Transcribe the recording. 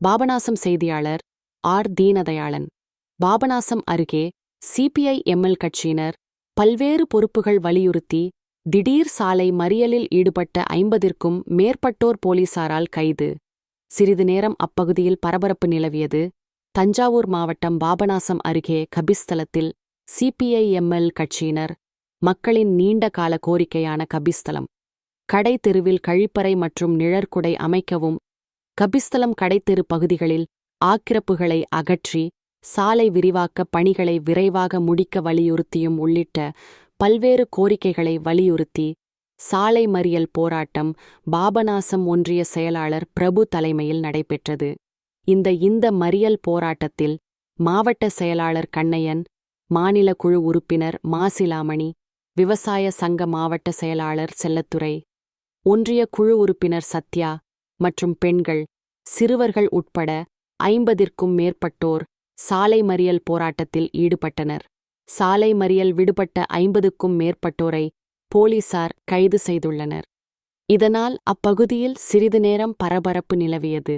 பாபநாசம் செய்தியாளர் ஆர். தீனதயாளன். பாபநாசம் அருகே CPI ML கட்சியினர் பல்வேறு பொறுப்புகள் வலியுறுத்தி திடீர் சாலை மறியலில் ஈடுபட்ட ஐம்பதிற்கும் மேற்பட்டோர் போலீசாரால் கைது. சிறிது நேரம் அப்பகுதியில் பரபரப்பு நிலவியது. தஞ்சாவூர் மாவட்டம் பாபநாசம் அருகே கபிஸ்தலத்தில் சிபிஐ எம்எல் கட்சியினர் மக்களின் நீண்ட கால கோரிக்கையான கபிஸ்தலம். கடை தெருவில் கழிப்பறை மற்றும் நிழற்குடை அமைக்கவும் கபிஸ்தலம் கடைத்தெரு பகுதிகளில் ஆக்கிரப்புகளை அகற்றி சாலை விரிவாக்க பணிகளை விரைவாக முடிக்க வலியுறுத்தியும் உள்ளிட்ட பல்வேறு கோரிக்கைகளை வலியுறுத்தி சாலை மறியல் போராட்டம் பாபநாசம் ஒன்றிய செயலாளர் பிரபு தலைமையில் நடைபெற்றது. இந்த இந்த மறியல் போராட்டத்தில் மாவட்ட செயலாளர் கண்ணையன் மாநில குழு உறுப்பினர் மாசிலாமணி விவசாய சங்க மாவட்ட செயலாளர் செல்லத்துறை ஒன்றிய குழு உறுப்பினர் சத்யா மற்றும் பெண்கள் சிறுவர்கள் உட்பட ஐம்பதிற்கும் மேற்பட்டோர் சாலை மறியல் போராட்டத்தில் ஈடுபட்டனர். சாலை மறியல் விடுபட்ட ஐம்பதுக்கும் மேற்பட்டோரை போலீசார் கைது செய்துள்ளனர். இதனால் அப்பகுதியில் சிறிது நேரம் பரபரப்பு நிலவியது.